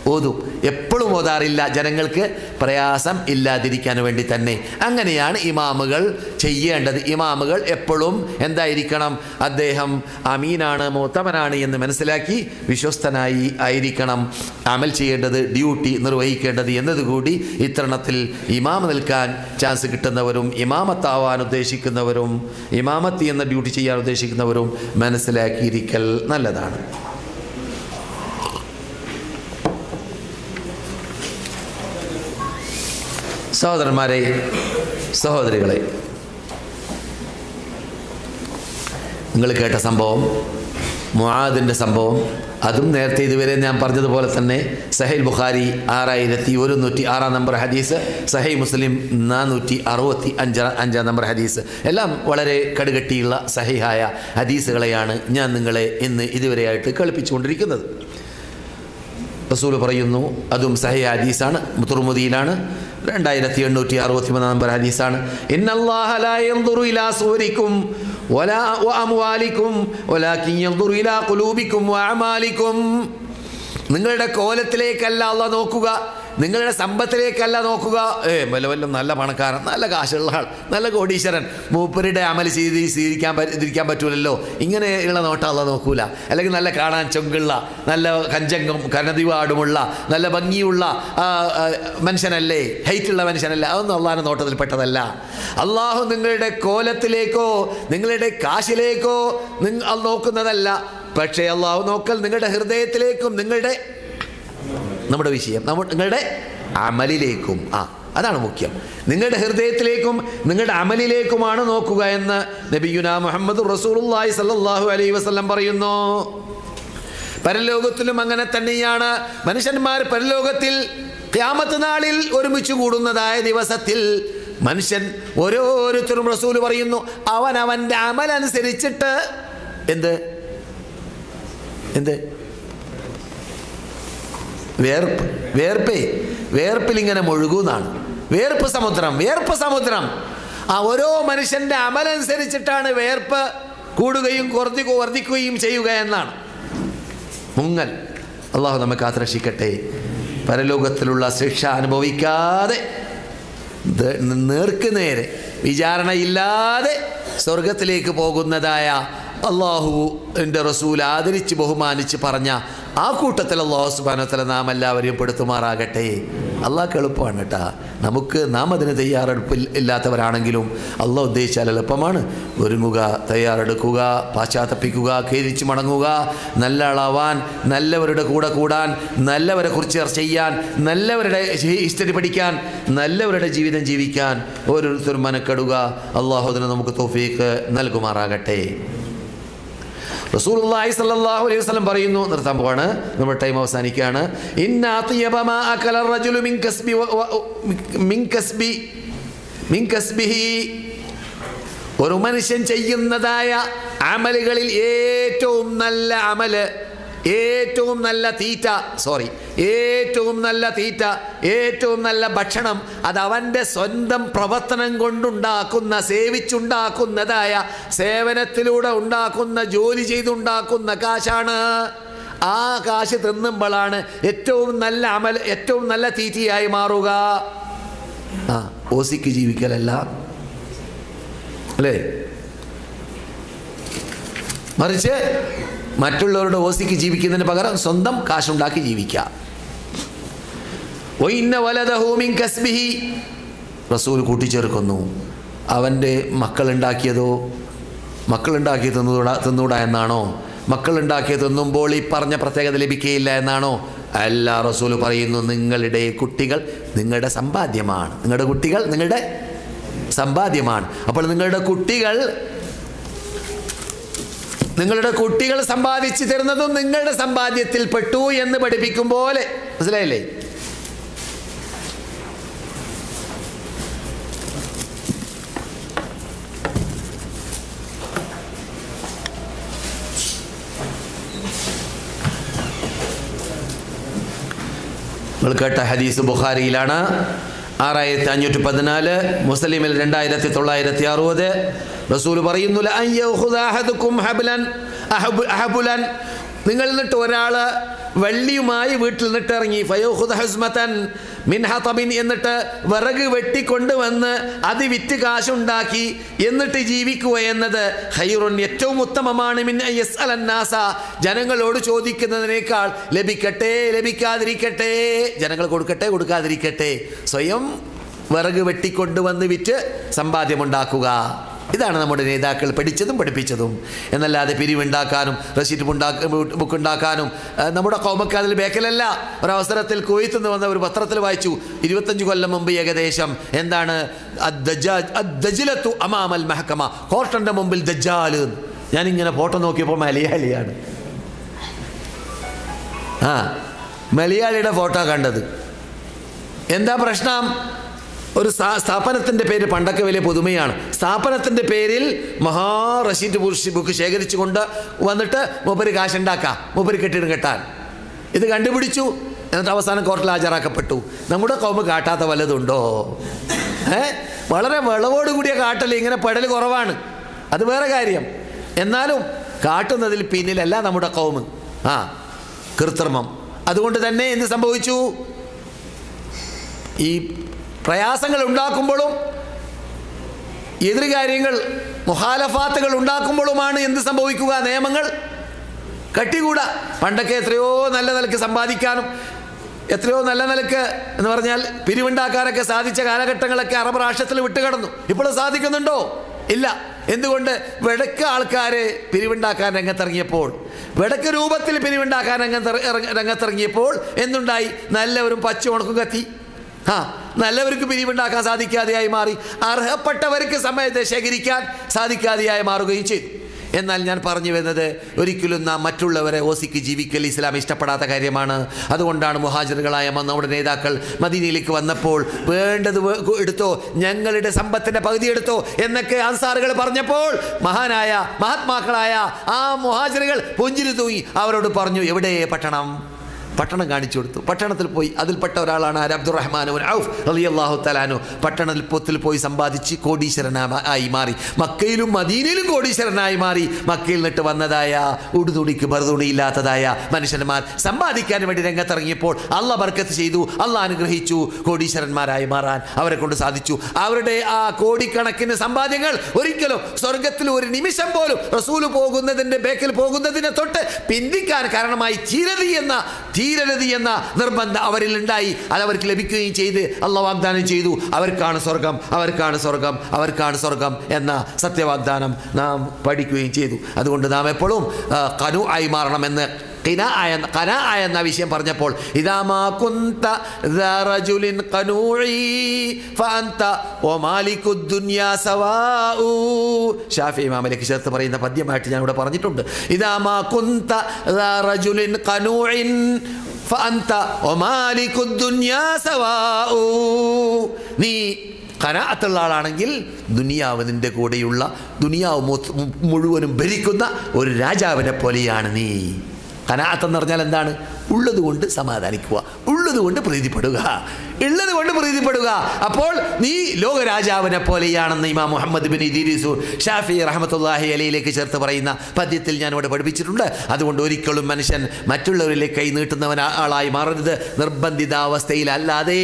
ഓതും. എപ്പോഴും ഓതാറില്ല. ജനങ്ങൾക്ക് പ്രയാസം ഇല്ലാതിരിക്കാൻ വേണ്ടി തന്നെ. അങ്ങനെയാണ് ഇമാമുകൾ ചെയ്യേണ്ടത്. ഇമാമുകൾ എപ്പോഴും എന്തായിരിക്കണം? അദ്ദേഹം അമീനാണ് മൂത്തവനാണ് എന്ന് മനസ്സിലാക്കി വിശ്വസ്തനായി ആയിരിക്കണം. അമൽ ചെയ്യേണ്ടത് ഡ്യൂട്ടി നിർവഹിക്കേണ്ടത് എന്നതുകൂടി ഇത്തരണത്തിൽ ഇമാമ നിൽക്കാൻ ചാൻസ് കിട്ടുന്നവരും ഇമാമത്താവാൻ ഉദ്ദേശിക്കുന്നവരും ഇമാമത്തി എന്ന ഡ്യൂട്ടി ചെയ്യാൻ ഉദ്ദേശിക്കുന്നവരും മനസ്സിലാക്കിയിരിക്കൽ നല്ലതാണ്. സഹോദരന്മാരെ സഹോദരികളെ നിങ്ങൾ കേട്ട സംഭവം മുഹാദിന്റെ സംഭവം അതും നേരത്തെ ഇതുവരെ ഞാൻ പറഞ്ഞതുപോലെ തന്നെ സഹൈൽ ബുഖാരി ആറായിരത്തി ഒരുന്നൂറ്റി ആറാം നമ്പർ ഹദീസ് സഹൈ മുസ്ലിം നാനൂറ്റി അറുപത്തി അഞ്ചാം അഞ്ചാം നമ്പർ ഹദീസ്. എല്ലാം വളരെ കടുകട്ടിയുള്ള സഹിഹായ ഹദീസുകളെയാണ് ഞാൻ നിങ്ങളെ ഇന്ന് ഇതുവരെയായിട്ട് കളിപ്പിച്ചുകൊണ്ടിരിക്കുന്നത് റസൂൽ പറയുന്നു അതും സഹി ഹദീസാണ് തുർമുദിയിലാണ് രണ്ടായിരത്തി എണ്ണൂറ്റി അറുപത്തി മൂന്നാം നമ്പർ ഹദീസാണ് നിങ്ങളുടെ കോലത്തിലേക്കല്ല അല്ല നോക്കുക. നിങ്ങളുടെ സമ്പത്തിലേക്കല്ല നോക്കുക. ഏ വല്ല വല്ല നല്ല പണക്കാരൻ നല്ല കാശുള്ള ആൾ നല്ല കോടീശ്വരൻ. മൂപ്പരുടെ അമൽ ചെയ്ത് സ്വീകരിക്കാൻ പറ്റിരിക്കാൻ പറ്റൂലല്ലോ. ഇങ്ങനെയുള്ള നോട്ടം അല്ല നോക്കൂല. അല്ലെങ്കിൽ നല്ല കാണാൻ ചൊങ്കുള്ള നല്ല കഞ്ചങ്കം കനതിവാടുമുള്ള നല്ല ഭംഗിയുള്ള മനുഷ്യനല്ലേ? ഹൈറ്റുള്ള മനുഷ്യനല്ലേ? അതൊന്നും അള്ളാഹിന്റെ നോട്ടത്തിൽ പെട്ടതല്ല. അള്ളാഹു നിങ്ങളുടെ കോലത്തിലേക്കോ നിങ്ങളുടെ കാശിലേക്കോ നിങ്ങൾ നോക്കുന്നതല്ല. പക്ഷേ അള്ളാഹു നോക്കൽ നിങ്ങളുടെ ഹൃദയത്തിലേക്കും നിങ്ങളുടെ നമ്മുടെ വിഷയം. നിങ്ങളുടെ അമലിലേക്കും ആ അതാണ് മുഖ്യം. നിങ്ങളുടെ ഹൃദയത്തിലേക്കും നിങ്ങളുടെ അമലിലേക്കുമാണ് നോക്കുക എന്ന് നബിയുന മുഹമ്മദ് റസൂലുള്ളാഹി സല്ലാഹു അലൈ വസ്ലം പറയുന്നു. പരലോകത്തിലും അങ്ങനെ തന്നെയാണ്. മനുഷ്യന്മാർ പരലോകത്തിൽ ക്യാമത്ത് നാളിൽ ഒരുമിച്ച് കൂടുന്നതായ ദിവസത്തിൽ മനുഷ്യൻ ഓരോരുത്തരും റസൂൽ പറയുന്നു. അവൻ അവന്റെ അമലനുസരിച്ചിട്ട് എന്ത്? എന്ത്? വേർപ്പ് വേർപ്പേ വേർപ്പിൽ ഇങ്ങനെ മുഴുകുന്നാണ്. വേർപ്പ് സമുദ്രം വേർപ്പ് സമുദ്രം. ആ ഓരോ മനുഷ്യന്റെ അമലനുസരിച്ചിട്ടാണ് വേർപ്പ് കൂടുകയും കുറഞ്ഞു വർദ്ധിക്കുകയും ചെയ്യുക എന്നാണ്. മുങ്ങൽ. അള്ളാഹു നമുക്ക് കാത്തുരക്ഷിക്കട്ടെ. പരലോകത്തിലുള്ള ശിക്ഷ അനുഭവിക്കാതെ നേർക്ക് നേരെ വിചാരണയില്ലാതെ സ്വർഗത്തിലേക്ക് പോകുന്നതായ അള്ളാഹു എന്റെ റസൂൽ ആദരിച്ച് ബഹുമാനിച്ച് പറഞ്ഞ ആ കൂട്ടത്തിൽ അള്ളാഹു സുബാനത്തല നാം എല്ലാവരെയും പെടുത്തുമാറാകട്ടെ. അള്ളാഹ് എളുപ്പമാണ് കേട്ടാ. നമുക്ക് നാം അതിന് തയ്യാറെടുപ്പിൽ ഇല്ലാത്തവരാണെങ്കിലും അള്ളാഹ് ഉദ്ദേശിച്ചാൽ എളുപ്പമാണ്. ഒരുങ്ങുക തയ്യാറെടുക്കുക പാശ്ചാത്തപ്പിക്കുക ഖേദിച്ച് മടങ്ങുക നല്ല ആളാവാൻ നല്ലവരുടെ കൂടെ കൂടാൻ നല്ലവരെ കുറിച്ച് ചെയ്യാൻ നല്ലവരുടെ ഹിസ്റ്ററി പഠിക്കാൻ നല്ലവരുടെ ജീവിതം ജീവിക്കാൻ ഓരോരുത്തരും മനക്കെടുക. അള്ളാഹു അതിന് നമുക്ക് തോഫീക്ക് നൽകുമാറാകട്ടെ. സ്വല്ലല്ലാഹു അലൈഹി പറയുന്നു. നിർത്താൻ പോവാണ്. നമ്മൾ ടൈം അവസാനിക്കുകയാണ്. ഒരു മനുഷ്യൻ ചെയ്യുന്നതായ അമലുകളിൽ ഏറ്റവും നല്ല അമൽ ഏറ്റവും നല്ല തീറ്റ സോറി ഏറ്റവും നല്ല തീറ്റ ഏറ്റവും നല്ല ഭക്ഷണം അത് അവന്റെ സ്വന്തം പ്രവർത്തനം കൊണ്ടുണ്ടാക്കുന്ന സേവിച്ചുണ്ടാക്കുന്നതായ സേവനത്തിലൂടെ ഉണ്ടാക്കുന്ന ജോലി ചെയ്തുണ്ടാക്കുന്ന കാശാണ്. ആ കാശ് തിന്നുമ്പോഴാണ് ഏറ്റവും നല്ല അമൽ ഏറ്റവും നല്ല തീറ്റയായി മാറുക. ആ ഓസിക്ക് ജീവിക്കലല്ല. അല്ലേ? മറിച്ച് മറ്റുള്ളവരുടെ ഓസിക്ക് ജീവിക്കുന്നതിന് പകരം സ്വന്തം കാശുണ്ടാക്കി ജീവിക്കാം ഒയിന്ന വലതഹൂമിൻ കസ്ബിഹി. റസൂൽ കൂട്ടിച്ചേർക്കുന്നു. അവന്റെ മക്കളുണ്ടാക്കിയതോ മക്കളുണ്ടാക്കി തിന്നൂടാ തിന്നൂടാ എന്നാണോ? മക്കളുണ്ടാക്കി തിന്നുമ്പോൾ ഈ പറഞ്ഞ പ്രത്യേകത ലഭിക്കുകയില്ല എന്നാണോ? അല്ല റസൂൽ പറയുന്നു നിങ്ങളുടെ കുട്ടികൾ നിങ്ങളുടെ സമ്പാദ്യമാണ്. നിങ്ങളുടെ കുട്ടികൾ നിങ്ങളുടെ സമ്പാദ്യമാണ്. അപ്പോൾ നിങ്ങളുടെ കുട്ടികൾ നിങ്ങളുടെ കുട്ടികൾ സമ്പാദിച്ചു തരുന്നതും നിങ്ങളുടെ സമ്പാദ്യത്തിൽ പെട്ടു എന്ന് പഠിപ്പിക്കും പോലെ. മനസ്സിലായില്ലേ? കേട്ട ഹദീസ് ബുഖാരിയിലാണ്. ആറായിരത്തി അഞ്ഞൂറ്റി പതിനാല് മുസ്ലിമിൽ രണ്ടായിരത്തി തൊള്ളായിരത്തി അറുപത് റസൂൽ പറയുന്നു "ലഅൻ യഖുദ ഹബ്ലൻ അഹബ്- അഹബുലൻ. നിങ്ങൾ നിന്നിട്ട് ഒരാൾ വെള്ളിയുമായി വീട്ടിൽ നിന്നിട്ട് ഇറങ്ങി. ഫയോഹുദ് ഹസ്മതൻ മിൻ ഹതമിൻ എന്നിട്ട് വിറക് വെട്ടിക്കൊണ്ടുവന്ന് അത് വിറ്റ് കാശുണ്ടാക്കി എന്നിട്ട് ജീവിക്കുക എന്നത് ഹൈറുൻ ഏറ്റവും ഉത്തമമാണ്. മിൻ എസ് അലന്നാസ ജനങ്ങളോട് ചോദിക്കുന്നതിനേക്കാൾ ലഭിക്കട്ടെ ലഭിക്കാതിരിക്കട്ടെ. ജനങ്ങൾ കൊടുക്കട്ടെ കൊടുക്കാതിരിക്കട്ടെ. സ്വയം വിറക് വെട്ടിക്കൊണ്ടുവന്ന് വിറ്റ് സമ്പാദ്യമുണ്ടാക്കുക. ഇതാണ് നമ്മുടെ നേതാക്കൾ പഠിച്ചതും പഠിപ്പിച്ചതും. എന്നല്ലാതെ പിരിവുണ്ടാക്കാനും റെസിറ്റ് ബുക്ക് ഉണ്ടാക്കാനും നമ്മുടെ കോമക്ക് അതിൽ ബേക്കലല്ല. ഒരവസരത്തിൽ കുവൈത്ത് നിന്ന് വന്ന ഒരു പത്രത്തിൽ വായിച്ചു ഇരുപത്തഞ്ച് കൊല്ലം മുമ്പ് ഏകദേശം എന്താണ്? അമാമൽ മെഹക്കമ കോർട്ടന്റെ മുമ്പിൽ ദജാൽ ഞാനിങ്ങനെ ഫോട്ടോ നോക്കിയപ്പോൾ മലയാളിയാണ്. ആ മലയാളിയുടെ ഫോട്ടോ കണ്ടത്. എന്താ പ്രശ്നം? ഒരു സ്ഥാ- സ്ഥാപനത്തിന്റെ പേര് പണ്ടൊക്കെ വലിയ പുതുമയാണ്. സ്ഥാപനത്തിന്റെ പേരിൽ മഹാ റഷീറ്റ് പുരുഷി ബുക്ക് ശേഖരിച്ചു കൊണ്ട് വന്നിട്ട് മൂപ്പര് കാശുണ്ടാക്കാം. മൂപ്പര് കെട്ടിടം കെട്ടാൻ. ഇത് കണ്ടുപിടിച്ചു. എന്നിട്ട് അവസാനം കോർട്ടിൽ ഹാജരാക്കപ്പെട്ടു. നമ്മുടെ കോമ്പ് കാട്ടാത്ത വല്ലതുണ്ടോ? ഏ? വളരെ വിളവോട് കൂടിയ കാട്ടൽ ഇങ്ങനെ പെടൽ കുറവാണ്. അത് വേറെ കാര്യം. എന്നാലും കാട്ടുന്നതിൽ പിന്നിലല്ല നമ്മുടെ കോമ്. ആ കൃത്രിമം. അതുകൊണ്ട് തന്നെ എന്ത് സംഭവിച്ചു? ഈ പ്രയാസങ്ങൾ ഉണ്ടാക്കുമ്പോഴും എതിർകാര്യങ്ങൾ മുഹാലഫാത്തുകൾ ഉണ്ടാക്കുമ്പോഴുമാണ് എന്ത് സംഭവിക്കുക? നിയമങ്ങൾ കട്ടികൂടാ. പണ്ടൊക്കെ എത്രയോ നല്ല നിലയ്ക്ക് സമ്പാദിക്കാനും എത്രയോ നല്ല നിലയ്ക്ക് എന്ന് പറഞ്ഞാൽ പിരിവുണ്ടാക്കാനൊക്കെ സാധിച്ച കാലഘട്ടങ്ങളൊക്കെ അറബ് രാഷ്ട്രത്തിൽ വിട്ടുകിടന്നു. ഇപ്പോൾ സാധിക്കുന്നുണ്ടോ? ഇല്ല. എന്തുകൊണ്ട്? വെടക്ക് ആൾക്കാർ പിരിവുണ്ടാക്കാൻ രംഗത്തിറങ്ങിയപ്പോൾ വെടക്ക് രൂപത്തിൽ പിരിവുണ്ടാക്കാൻ രംഗത്തിറങ്ങിയപ്പോൾ എന്തുണ്ടായി? നല്ലവരും പച്ച ഉണക്കും കത്തി. ആ നല്ലവർക്ക് പിരിവുണ്ടാക്കാൻ സാധിക്കാതെയായി മാറി. അർഹപ്പെട്ടവർക്ക് സമയത്തെ ശേഖരിക്കാൻ സാധിക്കാതെയായി മാറുകയും ചെയ്തു. എന്നാൽ ഞാൻ പറഞ്ഞു വരുന്നത് ഒരിക്കലും നാം മറ്റുള്ളവരെ ഓസിക്ക് ജീവിക്കൽ ഇസ്ലാം ഇഷ്ടപ്പെടാത്ത കാര്യമാണ്. അതുകൊണ്ടാണ് മുഹാജിറുകളായ നമ്മുടെ നേതാക്കൾ മദീനയിലേക്ക് വന്നപ്പോൾ വേണ്ടത് എടുത്തോ ഞങ്ങളുടെ സമ്പത്തിന്റെ പകുതി എടുത്തോ എന്നൊക്കെ അൻസാറുകൾ പറഞ്ഞപ്പോൾ മഹാനായ മഹാത്മാക്കളായ ആ മുഹാജിറുകൾ പുഞ്ചിരി തൂങ്ങി അവരോട് പറഞ്ഞു എവിടെ പട്ടണം? പട്ടണം കാണിച്ചു കൊടുത്തു. പട്ടണത്തിൽ പോയി. അതിൽപ്പെട്ട ഒരാളാണ് ആര്? അബ്ദുറഹ്മാൻ ഔഫ് അലി അള്ളാഹു തലാനു പട്ടണത്തിൽ പോയി സമ്പാദിച്ച് കോടീശ്വരനായി മാറി. മക്കയിലും മദീനയിലും കോടീശ്വരനായി മാറി. മക്കയിൽ നിന്നിട്ട് വന്നതായ ഉടുതുണിക്ക് ഭരതുണിയില്ലാത്തതായ മനുഷ്യന്മാർ സമ്പാദിക്കാൻ വേണ്ടി രംഗത്തിറങ്ങിയപ്പോൾ അള്ള ബർക്കത്ത് ചെയ്തു. അള്ള അനുഗ്രഹിച്ചു. കോടീശ്വരന്മാരായി മാറാൻ അവരെ കൊണ്ട് സാധിച്ചു. അവരുടെ ആ കോടിക്കണക്കിന് സമ്പാദ്യങ്ങൾ ഒരിക്കലും സ്വർഗത്തിൽ ഒരു നിമിഷം പോലും റസൂൽ പോകുന്നതിന്റെ ബേക്കിൽ പോകുന്നതിനെ തൊട്ട് പിന്തിക്കാൻ കാരണമായി തീരതി എന്ന തീരരതി എന്ന നിർബന്ധം അവരിൽ ഉണ്ടായി. അത് അവർക്ക് ലഭിക്കുകയും ചെയ്ത്. അള്ള വാഗ്ദാനം ചെയ്തു. അവർക്കാണ് സ്വർഗം. അവർക്കാണ് സ്വർഗം. അവർക്കാണ് സ്വർഗം എന്ന സത്യവാഗ്ദാനം നാം പഠിക്കുകയും ചെയ്തു. അതുകൊണ്ട് നാം എപ്പോഴും കനു ആയി മാറണമെന്ന് ഖിനാഅ എന്ന- ഖനാഅ എന്ന വിഷയം പറഞ്ഞപ്പോൾ ഇദാമാ കുന്ത റജുലിൻ ഖനൂഇ ഫഅൻത വമാലിക്കു ദുനിയാ സവാഉ. ഷാഫി ഇമാമിലേക്ക് ചേർത്ത് പറയുന്ന പദ്യമായിട്ട് ഞാൻ ഇവിടെ പറഞ്ഞിട്ടുണ്ട്. ഇദാ മാ കുന്ത റജുലിൻ ഖനൂഇൻ ഫഅൻത വമാലിക്കു ദുനിയാ സവാഉ. നീ കനാത്തുള്ള ആളാണെങ്കിൽ ദുനിയാവ് നിന്റെ കൂടെയുള്ള ദുനിയാവ് മുഴുവനും ഭരിക്കുന്ന ഒരു രാജാവിനെ പോലെയാണ് നീ. കനാത്ത് എന്ന് പറഞ്ഞാൽ എന്താണ്? ഉള്ളതുകൊണ്ട് സമാധാനിക്കുക. ഉള്ളതുകൊണ്ട് പ്രീതിപ്പെടുക. ഉള്ളത് കൊണ്ട് പ്രീതിപ്പെടുക. അപ്പോൾ നീ ലോകരാജാവിനെ പോലെയാണെന്ന് ഇമാം മുഹമ്മദ് ബിൻ ഇദീരിസു ഷാഫി റഹമത്തുല്ലാഹി അലയിലേക്ക് ചേർത്ത് പറയുന്ന പദ്യത്തിൽ ഞാൻ ഇവിടെ പഠിപ്പിച്ചിട്ടുണ്ട്. അതുകൊണ്ട് ഒരിക്കലും മനുഷ്യൻ മറ്റുള്ളവരിലേക്ക് കൈ നീട്ടുന്നവൻ ആളായി മാറരുത്. നിർബന്ധിതാവസ്ഥയിലല്ലാതെ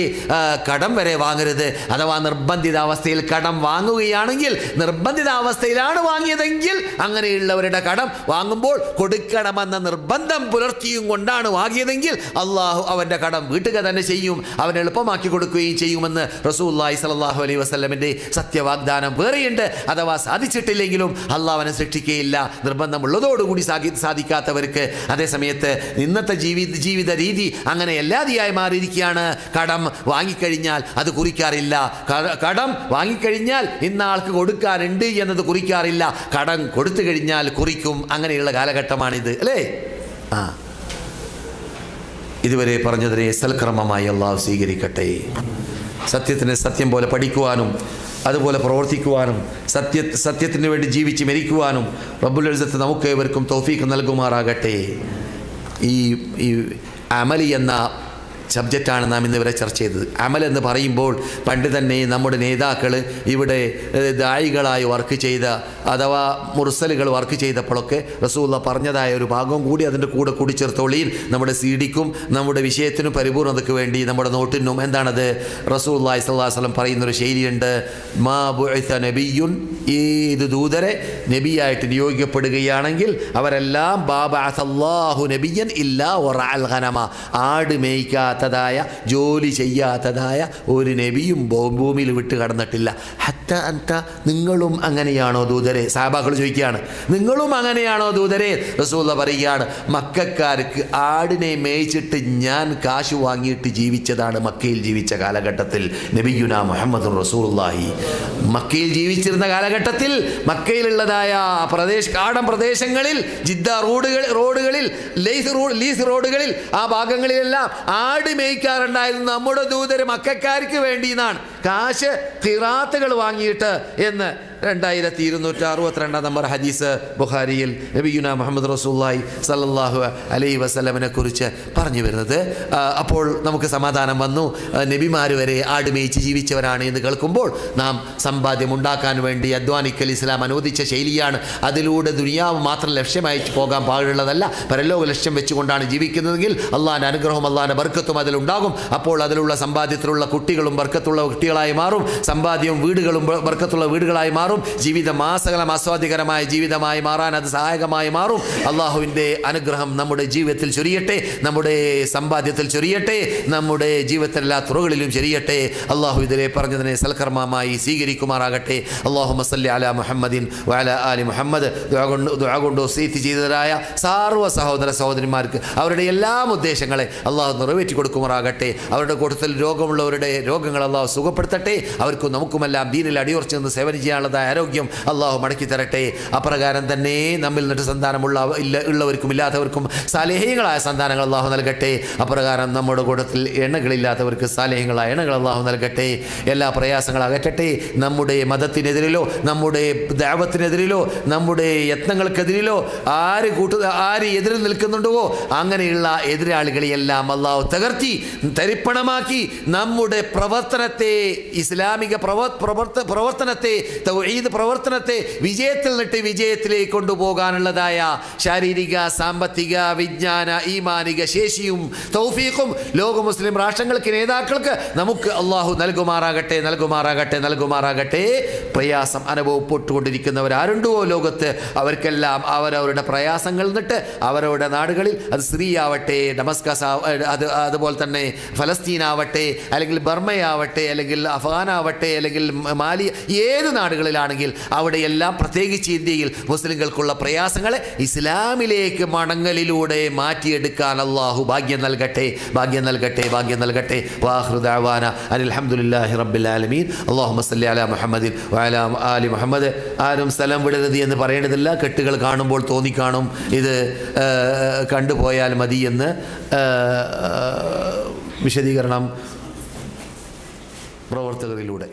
കടം വരെ വാങ്ങരുത്. അഥവാ നിർബന്ധിതാവസ്ഥയിൽ കടം വാങ്ങുകയാണെങ്കിൽ നിർബന്ധിതാവസ്ഥയിലാണ് വാങ്ങിയതെങ്കിൽ അങ്ങനെയുള്ളവരുടെ കടം വാങ്ങുമ്പോൾ കൊടുക്കണമെന്ന നിർബന്ധം പുലർത്തിയും കൊണ്ടാണ് വാങ്ങിയതെങ്കിൽ അള്ളാഹു അവന്റെ കടം വീട്ടുക തന്നെ ചെയ്യും. അവൻ എളുപ്പമാക്കി കൊടുക്കുകയും ചെയ്യുമെന്ന് റസൂല്ലായി സലാഹു അലൈഹി വസ്ലമിന്റെ സത്യവാഗ്ദാനം വേറെയുണ്ട്. അഥവാ സാധിച്ചിട്ടില്ലെങ്കിലും അള്ളാഹുവിനെ ശിക്ഷിക്കുകയില്ല നിർബന്ധമുള്ളതോടുകൂടി സാധി സാധിക്കാത്തവർക്ക് അതേസമയത്ത് ഇന്നത്തെ ജീവി ജീവിത രീതി അങ്ങനെ എല്ലാതെയായി മാറിയിരിക്കുകയാണ്. കടം വാങ്ങിക്കഴിഞ്ഞാൽ അത് കുറിക്കാറില്ല. കടം വാങ്ങിക്കഴിഞ്ഞാൽ ഇന്ന ആൾക്ക് കൊടുക്കാനുണ്ട് എന്നത് കുറിക്കാറില്ല. കടം കൊടുത്തു കഴിഞ്ഞാൽ കുറിക്കും. അങ്ങനെയുള്ള കാലഘട്ടമാണിത്. അല്ലേ? ആ. ഇതുവരെ പറഞ്ഞതിനെ സൽക്രമമായി അള്ളാഹു സ്വീകരിക്കട്ടെ. സത്യത്തിനെ സത്യം പോലെ പഠിക്കുവാനും അതുപോലെ പ്രവർത്തിക്കുവാനും സത്യ സത്യത്തിന് വേണ്ടി ജീവിച്ച് മരിക്കുവാനും റബ്ബുൽ എഴുതത്ത് നമുക്ക് ഏവർക്കും തൗഫീഖ് നൽകുമാറാകട്ടെ. ഈ ഈ അമലി എന്ന സബ്ജക്റ്റാണ് നാം ഇന്ന് ഇവരെ ചർച്ച ചെയ്തത്. അമൽ എന്ന് പറയുമ്പോൾ പണ്ട് തന്നെ നമ്മുടെ നേതാക്കൾ ഇവിടെ ദായികളായി വർക്ക് ചെയ്ത അഥവാ മുർസലുകൾ വർക്ക് ചെയ്തപ്പോഴൊക്കെ റസൂള്ള പറഞ്ഞതായ ഒരു ഭാഗം കൂടി അതിന്റെ കൂടെ കൂടിച്ചേർത്തോളിയിൽ നമ്മുടെ സി ഡിക്കും നമ്മുടെ വിഷയത്തിനും പരിപൂർണതയ്ക്ക് വേണ്ടി നമ്മുടെ നോട്ടിനും എന്താണത്? റസൂല്ലായി സ്വല്ലാസ്ലം പറയുന്നൊരു ശൈലിയുണ്ട്. മാ ബുഇസ നബിയുൻ ഏത് ദൂതരെ നബിയായിട്ട് നിയോഗിക്കപ്പെടുകയാണെങ്കിൽ അവരെല്ലാം ബാബാഹു നബിയൻ ഇല്ല ഒറാൽ ഖനമ ആട് മേയ്ക്കാത്ത നടക്കാത്തതായ ജോലി ചെയ്യാത്തതായ ഒരു നബിയും ഭൂമിയിൽ വിട്ട് കടന്നിട്ടില്ല. ഹത്ത അന്ത നിങ്ങളും അങ്ങനെയാണോ ദൂതരെ? സാബാക്കൾ ചോദിക്കുകയാണ്. നിങ്ങളും അങ്ങനെയാണോ ദൂതരെ? റസൂല പറയുകയാണ് മക്കാർക്ക് ആടിനെ മേയിച്ചിട്ട് ഞാൻ കാശ് വാങ്ങിയിട്ട് ജീവിച്ചതാണ് മക്കയിൽ ജീവിച്ച കാലഘട്ടത്തിൽ. നബിയുന മുഹമ്മദ് റസൂലുള്ളാഹി. മക്കയിൽ ജീവിച്ചിരുന്ന കാലഘട്ടത്തിൽ മക്കയിലുള്ളതായ പ്രദേശ കാടൻ പ്രദേശങ്ങളിൽ ജിദ്ദ റോഡുകൾ റോഡുകളിൽ ലീസ് റോഡ് ലീസ് റോഡുകളിൽ ആ ഭാഗങ്ങളിലെല്ലാം ആട് മേയ്ക്കാറുണ്ടായിരുന്നു നമ്മുടെ ദൂതര് മക്കാർക്ക് വേണ്ടി എന്നാണ് കാശ് തിറാത്തുകൾ വാങ്ങിയിട്ട് എന്ന് രണ്ടായിരത്തി ഇരുന്നൂറ്റി അറുപത്തിരണ്ടാം നമ്പർ ഹദീസ് ബുഖാരിയിൽ നബിയുന മുഹമ്മദ് റസൂല്ലായി സല്ലല്ലാഹു അലൈ വസ്ലമിനെ കുറിച്ച് പറഞ്ഞു വരുന്നത്. അപ്പോൾ നമുക്ക് സമാധാനം വന്നു. നബിമാർ വരെ ആട് ജീവിച്ചവരാണ് എന്ന് കേൾക്കുമ്പോൾ നാം സമ്പാദ്യം ഉണ്ടാക്കാൻ വേണ്ടി അധ്വാനിക്കൽ ഇസ്ലാം അനുവദിച്ച ശൈലിയാണ്. അതിലൂടെ ദുനിയാവ് മാത്രം ലക്ഷ്യമായി പോകാൻ പാടുള്ളതല്ല. പരലോക ലക്ഷ്യം വെച്ചുകൊണ്ടാണ് ജീവിക്കുന്നതെങ്കിൽ അള്ളാന്റെ അനുഗ്രഹം അള്ളാന്റെ ബർക്കത്തും അതിലുണ്ടാകും. അപ്പോൾ അതിലുള്ള സമ്പാദ്യത്തിലുള്ള കുട്ടികളും ബർക്കത്തുള്ള കുട്ടികളായി മാറും. സമ്പാദ്യവും വീടുകളും ബർക്കത്തുള്ള വീടുകളായി മാറും. ജീവിതം മാസകലം ആസ്വാദികരമായ ജീവിതമായി മാറാൻ അത് സഹായകമായി മാറും. അള്ളാഹുവിന്റെ അനുഗ്രഹം നമ്മുടെ ജീവിതത്തിൽ ചൊരിയട്ടെ. നമ്മുടെ സമ്പാദ്യത്തിൽ ചൊരിയട്ടെ. നമ്മുടെ ജീവിതത്തിൽ എല്ലാ തുറകളിലും ചൊരിയട്ടെ. അള്ളാഹു ഇതിലെ പറഞ്ഞതിനെ സൽക്കർമ്മമായി സ്വീകരിക്കുമാറാകട്ടെ. അള്ളാഹു മസല്ലി അല മുഹമ്മദിൻ വല അലി മുഹമ്മദ്. ദുഹാഗുണ്ടോ കൊണ്ട് ചെയ്തതരായ സാർവ സഹോദര സഹോദരിമാർക്ക് അവരുടെ എല്ലാ ഉദ്ദേശങ്ങളെ അള്ളാഹു നിറവേറ്റി കൊടുക്കുമാറാകട്ടെ. അവരുടെ കൂട്ടത്തിൽ രോഗമുള്ളവരുടെ രോഗങ്ങൾ അള്ളാഹു സുഖപ്പെടുത്തട്ടെ. അവർക്കും നമുക്കുമെല്ലാം ദീനിൽ അടിയുറച്ചു നിന്ന് സേവനം ചെയ്യാനുള്ളതായ ആരോഗ്യം അള്ളാഹു മടക്കി തരട്ടെ. അപ്രകാരം തന്നെ നമ്മിൽ നിന്നിട്ട് സന്താനമുള്ള ഇല്ല ഉള്ളവർക്കും ഇല്ലാത്തവർക്കും സാലേഹ്യങ്ങളായ സന്താനങ്ങൾ അള്ളാഹു നൽകട്ടെ. അപ്രകാരം നമ്മുടെ കൂട്ടത്തിൽ എണ്ണകളില്ലാത്തവർക്ക് സാലേഹ്യങ്ങളായ എണ്ണകൾ അള്ളാഹു നൽകട്ടെ. എല്ലാ പ്രയാസങ്ങളും അകറ്റട്ടെ. നമ്മുടെ മതത്തിനെതിരിലോ നമ്മുടെ ദൈവത്തിനെതിരിലോ നമ്മുടെ യത്നങ്ങൾക്കെതിരിലോ ആര് കൂട്ടു ആര് എതിരിൽ നിൽക്കുന്നുണ്ടോ അങ്ങനെയുള്ള എതിരാളികളെയെല്ലാം അള്ളാഹു തകർത്തി തരിപ്പണമാക്കി നമ്മുടെ പ്രവർത്തനത്തെ ഇസ്ലാമിക പ്രവർ പ്രവർത്ത പ്രവർത്തനത്തെ തൗഹീദ് പ്രവർത്തനത്തെ വിജയത്തിൽ നിന്നിട്ട് വിജയത്തിലേക്ക് കൊണ്ടുപോകാനുള്ളതായ ശാരീരിക സാമ്പത്തിക വിജ്ഞാന ഈമാനിക ശേഷിയും തൗഫീഖും ലോക മുസ്ലിം രാഷ്ട്രങ്ങൾക്ക് നേതാക്കൾക്ക് നമുക്ക് അള്ളാഹു നൽകുമാറാകട്ടെ നൽകുമാറാകട്ടെ നൽകുമാറാകട്ടെ. പ്രയാസം അനുഭവപ്പെട്ടുകൊണ്ടിരിക്കുന്നവരാരുണ്ടോ ലോകത്ത്? അവർക്കെല്ലാം അവരവരുടെ പ്രയാസങ്ങൾ നിന്നിട്ട് അവരവരുടെ നാടുകളിൽ അത് സ്ത്രീയാവട്ടെ ഡമസ്കസ് അത് തന്നെ ഫലസ്തീൻ ആവട്ടെ അല്ലെങ്കിൽ ബർമയാവട്ടെ അല്ലെങ്കിൽ അഫ്ഗാനാവട്ടെ അല്ലെങ്കിൽ മാലി ഏത് നാടുകളിലാണെങ്കിൽ അവിടെയെല്ലാം പ്രത്യേകിച്ച് ഇന്ത്യയിൽ മുസ്ലിങ്ങൾക്കുള്ള പ്രയാസങ്ങളെ ഇസ്ലാമിലേക്ക് മടങ്ങലിലൂടെ മാറ്റിയെടുക്കാൻ അള്ളാഹു ഭാഗ്യം നൽകട്ടെ ഭാഗ്യം നൽകട്ടെ ഭാഗ്യം നൽകട്ടെ. വാഹൃദാന റബ്ബിൽ ആലമീൻ. അള്ളാഹു മസ്ലി അല മുഹമ്മദിൻ വഅല ആലി മുഹമ്മദ്. ആരും സ്ഥലം വിടരുത് എന്ന് പറയേണ്ടതില്ല. കെട്ടുകൾ കാണുമ്പോൾ തോന്നിക്കാണും ഇത് കണ്ടുപോയാൽ മതി എന്ന് വിശദീകരണം പ്രവർത്തകരിലൂടെ.